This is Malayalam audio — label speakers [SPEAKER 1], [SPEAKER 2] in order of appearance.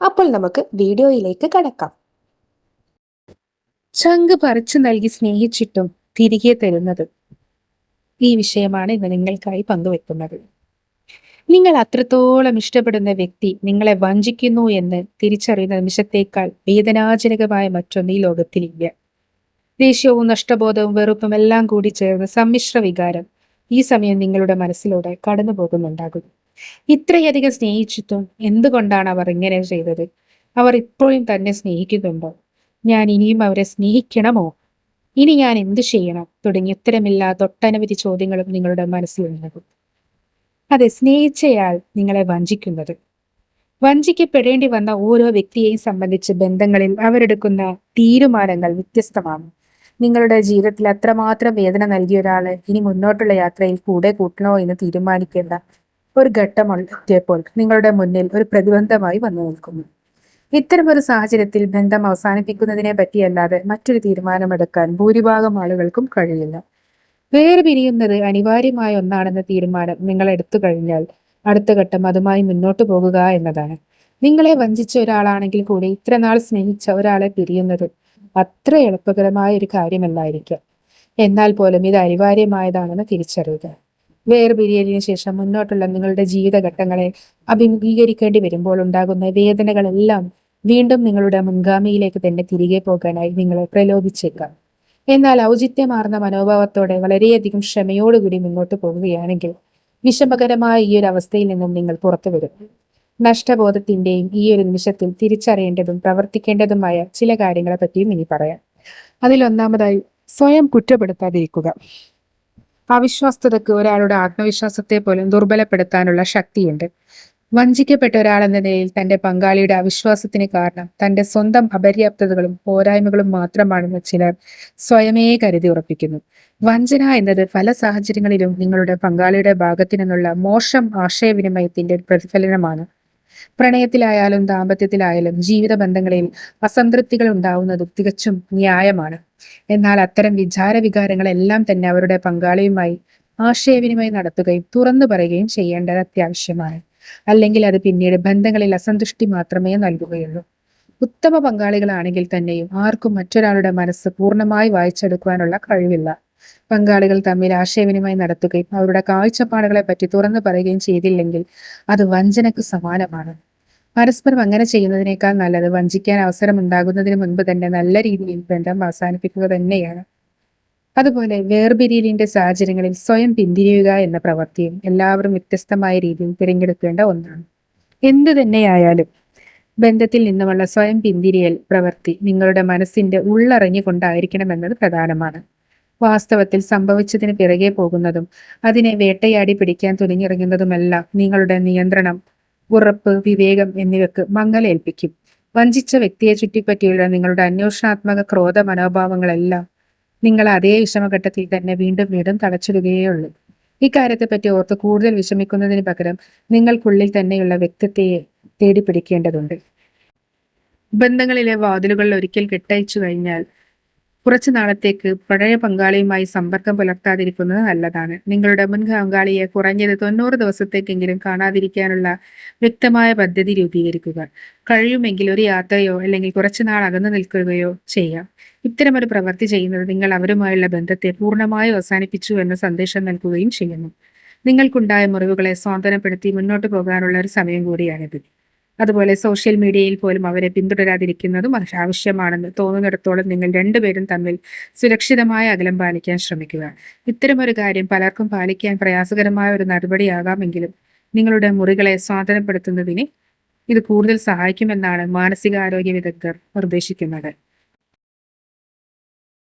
[SPEAKER 1] അപ്പോൾ നമുക്ക് വീഡിയോയിലേക്ക് കടക്കാം.
[SPEAKER 2] ചങ്ക് പറിച്ചു നൽകി സ്നേഹിച്ചിട്ടും തിരികെ തരുന്നത് ഈ വിഷയമാണ് ഇന്ന് നിങ്ങൾക്കായി പങ്കുവെക്കുന്നത്. നിങ്ങൾ അത്രത്തോളം ഇഷ്ടപ്പെടുന്ന വ്യക്തി നിങ്ങളെ വഞ്ചിക്കുന്നു എന്ന് തിരിച്ചറിയുന്ന നിമിഷത്തേക്കാൾ വേദനാജനകമായ മറ്റൊന്ന് ഈ ലോകത്തിലില്ല. ദേഷ്യവും നഷ്ടബോധവും വെറുപ്പും എല്ലാം കൂടി ചേർന്ന് സമ്മിശ്ര വികാരം ഈ സമയം നിങ്ങളുടെ മനസ്സിലൂടെ കടന്നു പോകുന്നുണ്ടാകും ഇത്രയധികം സ്നേഹിച്ചിട്ടും എന്തുകൊണ്ടാണ് അവർ ഇങ്ങനെ ചെയ്തത്? അവർ ഇപ്പോഴും തന്നെ സ്നേഹിക്കുന്നുണ്ടോ? ഞാൻ ഇനിയും അവരെ സ്നേഹിക്കണമോ? ഇനി ഞാൻ എന്തു ചെയ്യണം? തുടങ്ങി ഉത്തരമില്ലാത്ത ഒട്ടനവധി ചോദ്യങ്ങളും നിങ്ങളുടെ മനസ്സിൽ മനസ്സിലുണ്ടാകും അതെ സ്നേഹിച്ചയാൾ നിങ്ങളെ വഞ്ചിക്കുന്നത്. വഞ്ചിക്കപ്പെടേണ്ടി വന്ന ഓരോ വ്യക്തിയെയും സംബന്ധിച്ച് ബന്ധങ്ങളിൽ അവരെടുക്കുന്ന തീരുമാനങ്ങൾ വ്യത്യസ്തമാണ്. നിങ്ങളുടെ ജീവിതത്തിൽ അത്രമാത്രം വേദന നൽകിയ ഒരാൾ ഇനി മുന്നോട്ടുള്ള യാത്രയിൽ കൂടെ കൂട്ടണോ എന്ന് തീരുമാനിക്കേണ്ട ഒരു ഘട്ടം എത്തിയപ്പോൾ നിങ്ങളുടെ മുന്നിൽ ഒരു പ്രതിബന്ധമായി വന്നു നിൽക്കുന്നു. ഇത്തരമൊരു സാഹചര്യത്തിൽ ബന്ധം അവസാനിപ്പിക്കുന്നതിനെ പറ്റിയല്ലാതെ മറ്റൊരു തീരുമാനമെടുക്കാൻ ഭൂരിഭാഗം ആളുകൾക്കും കഴിയില്ല. വേറെ പിരിയുന്നത് അനിവാര്യമായ ഒന്നാണെന്ന തീരുമാനം നിങ്ങൾ എടുത്തു കഴിഞ്ഞാൽ അടുത്ത ഘട്ടം അതുമായി മുന്നോട്ട് പോകുക എന്നതാണ്. നിങ്ങളെ വഞ്ചിച്ച ഒരാളാണെങ്കിൽ കൂടി ഇത്ര നാൾ സ്നേഹിച്ച ഒരാളെ പിരിയുന്നത് അത്ര എളുപ്പകരമായ ഒരു കാര്യമല്ലായിരിക്കാം. എന്നാൽ പോലും ഇത് അനിവാര്യമായതാണെന്ന് തിരിച്ചറിയുക. വേർപിരിയലിന് ശേഷം മുന്നോട്ടുള്ള നിങ്ങളുടെ ജീവിതഘട്ടങ്ങളെ അഭിമുഖീകരിക്കേണ്ടി വരുമ്പോൾ ഉണ്ടാകുന്ന വേദനകളെല്ലാം വീണ്ടും നിങ്ങളുടെ മുൻഗാമിയിലേക്ക് തന്നെ തിരികെ പോകാനായി നിങ്ങളെ പ്രലോഭിച്ചേക്കാം. എന്നാൽ ഔചിത്യമാർന്ന മനോഭാവത്തോടെ വളരെയധികം ക്ഷമയോടുകൂടി മുന്നോട്ട് പോകുകയാണെങ്കിൽ വിഷമകരമായ ഈ ഒരു അവസ്ഥയിൽ നിന്നും നിങ്ങൾ പുറത്തു വരും. നഷ്ടബോധത്തിന്റെയും ഈ ഒരു നിമിഷത്തിൽ തിരിച്ചറിയേണ്ടതും പ്രവർത്തിക്കേണ്ടതുമായ ചില കാര്യങ്ങളെ പറ്റിയും ഇനി പറയാം. അതിലൊന്നാമതായി സ്വയം കുറ്റപ്പെടുത്താതിരിക്കുക. അവിശ്വാസ്യതയ്ക്ക് ഒരാളുടെ ആത്മവിശ്വാസത്തെ പോലും ദുർബലപ്പെടുത്താനുള്ള ശക്തിയുണ്ട്. വഞ്ചിക്കപ്പെട്ട ഒരാളെന്ന നിലയിൽ തന്റെ പങ്കാളിയുടെ അവിശ്വാസത്തിന് കാരണം തന്റെ സ്വന്തം അപര്യാപ്തതകളും പോരായ്മകളും മാത്രമാണെന്ന് ചിലർ സ്വയമേ കരുതി ഉറപ്പിക്കുന്നു. വഞ്ചന എന്നത് പല സാഹചര്യങ്ങളിലും നിങ്ങളുടെ പങ്കാളിയുടെ ഭാഗത്തു നിന്നുള്ള മോശം ആശയവിനിമയത്തിന്റെ പ്രതിഫലനമാണ്. പ്രണയത്തിലായാലും ദാമ്പത്യത്തിലായാലും ജീവിത ബന്ധങ്ങളിൽ അസംതൃപ്തികൾ ഉണ്ടാവുന്നതും തികച്ചും ന്യായമാണ്. എന്നാൽ അത്തരം വിചാര വികാരങ്ങളെല്ലാം തന്നെ അവരുടെ പങ്കാളിയുമായി ആശയവിനിമയം നടത്തുകയും തുറന്നു പറയുകയും ചെയ്യേണ്ടത് അത്യാവശ്യമാണ്. അല്ലെങ്കിൽ അത് പിന്നീട് ബന്ധങ്ങളിൽ അസന്തുഷ്ടി മാത്രമേ നൽകുകയുള്ളൂ. ഉത്തമ പങ്കാളികളാണെങ്കിൽ തന്നെയും ആർക്കും മറ്റൊരാളുടെ മനസ്സ് പൂർണമായി വായിച്ചെടുക്കുവാനുള്ള കഴിവില്ല. പങ്കാളികൾ തമ്മിൽ ആശയവിനിമയം നടത്തുകയും അവരുടെ കാഴ്ചപ്പാടുകളെ പറ്റി തുറന്നു പറയുകയും ചെയ്തില്ലെങ്കിൽ അത് വഞ്ചനക്ക് സമാനമാണ്. പരസ്പരം അങ്ങനെ ചെയ്യുന്നതിനേക്കാൾ നല്ലത് വഞ്ചിക്കാൻ അവസരമുണ്ടാകുന്നതിന് മുൻപ് തന്നെ നല്ല രീതിയിൽ ബന്ധം അവസാനിപ്പിക്കുക തന്നെയാണ്. അതുപോലെ വേർപിരിയലിന്റെ സാഹചര്യങ്ങളിൽ സ്വയം പിന്തിരിയുക എന്ന പ്രവൃത്തിയും എല്ലാവരും വ്യത്യസ്തമായ രീതിയിൽ തിരഞ്ഞെടുക്കേണ്ട ഒന്നാണ്. എന്തു തന്നെയായാലും ബന്ധത്തിൽ നിന്നുമുള്ള സ്വയം പിന്തിരിയൽ പ്രവൃത്തി നിങ്ങളുടെ മനസ്സിന്റെ ഉള്ളറിഞ്ഞുകൊണ്ടായിരിക്കണമെന്നത് പ്രധാനമാണ്. വാസ്തവത്തിൽ സംഭവിച്ചതിന് പിറകെ പോകുന്നതും അതിനെ വേട്ടയാടി പിടിക്കാൻ തുനിഞ്ഞിറങ്ങുന്നതുമെല്ലാം നിങ്ങളുടെ നിയന്ത്രണം. ഉറപ്പ് വിവേകം എന്നിവയ്ക്ക് മങ്ങലേൽപ്പിക്കും. വഞ്ചിച്ച വ്യക്തിയെ ചുറ്റിപ്പറ്റിയുള്ള നിങ്ങളുടെ അന്വേഷണാത്മക ക്രോധ മനോഭാവങ്ങളെല്ലാം നിങ്ങൾ അതേ വിഷമഘട്ടത്തിൽ തന്നെ വീണ്ടും വീണ്ടും തളച്ചിടുകയുള്ളൂ ഇക്കാര്യത്തെപ്പറ്റി ഓർത്ത് കൂടുതൽ വിഷമിക്കുന്നതിന് പകരം നിങ്ങൾക്കുള്ളിൽ തന്നെയുള്ള വ്യക്തിത്വയെ തേടി പിടിക്കേണ്ടതുണ്ട് ബന്ധങ്ങളിലെ വാതിലുകൾ ഒരിക്കൽ കെട്ടയച്ചു കഴിഞ്ഞാൽ കുറച്ചു നാളത്തേക്ക് പഴയ പങ്കാളിയുമായി സമ്പർക്കം പുലർത്താതിരിക്കുന്നത് നല്ലതാണ്. നിങ്ങളുടെ മുൻ പങ്കാളിയെ കുറഞ്ഞത് തൊണ്ണൂറ് ദിവസത്തേക്കെങ്കിലും കാണാതിരിക്കാനുള്ള വ്യക്തമായ പദ്ധതി രൂപീകരിക്കുക. കഴിയുമെങ്കിൽ ഒരു യാത്രയോ അല്ലെങ്കിൽ കുറച്ചു നാൾ അകന്നു നിൽക്കുകയോ ചെയ്യാം. ഇത്തരമൊരു പ്രവൃത്തി ചെയ്യുന്നത് നിങ്ങൾ അവരുമായുള്ള ബന്ധത്തെ പൂർണമായും അവസാനിപ്പിച്ചു എന്ന സന്ദേശം നൽകുകയും ചെയ്യുന്നു. നിങ്ങൾക്കുണ്ടായ മുറിവുകളെ സ്വാതന്ത്ര്യപ്പെടുത്തി മുന്നോട്ട് പോകാനുള്ള ഒരു സമയം കൂടിയാണിത്. അതുപോലെ സോഷ്യൽ മീഡിയയിൽ പോലും അവരെ പിന്തുടരാതിരിക്കുന്നതും ആവശ്യമാണെന്ന് തോന്നുന്നിടത്തോളം നിങ്ങൾ രണ്ടുപേരും തമ്മിൽ സുരക്ഷിതമായ അകലം പാലിക്കാൻ ശ്രമിക്കുക. ഇത്തരമൊരു കാര്യം പലർക്കും പാലിക്കാൻ പ്രയാസകരമായ ഒരു നടപടിയാകാമെങ്കിലും നിങ്ങളുടെ മുറികളെ സ്വാതന്ത്ര്യപ്പെടുത്തുന്നതിന് ഇത് കൂടുതൽ സഹായിക്കുമെന്നാണ് മാനസികാരോഗ്യ വിദഗ്ധർ നിർദ്ദേശിക്കുന്നത്.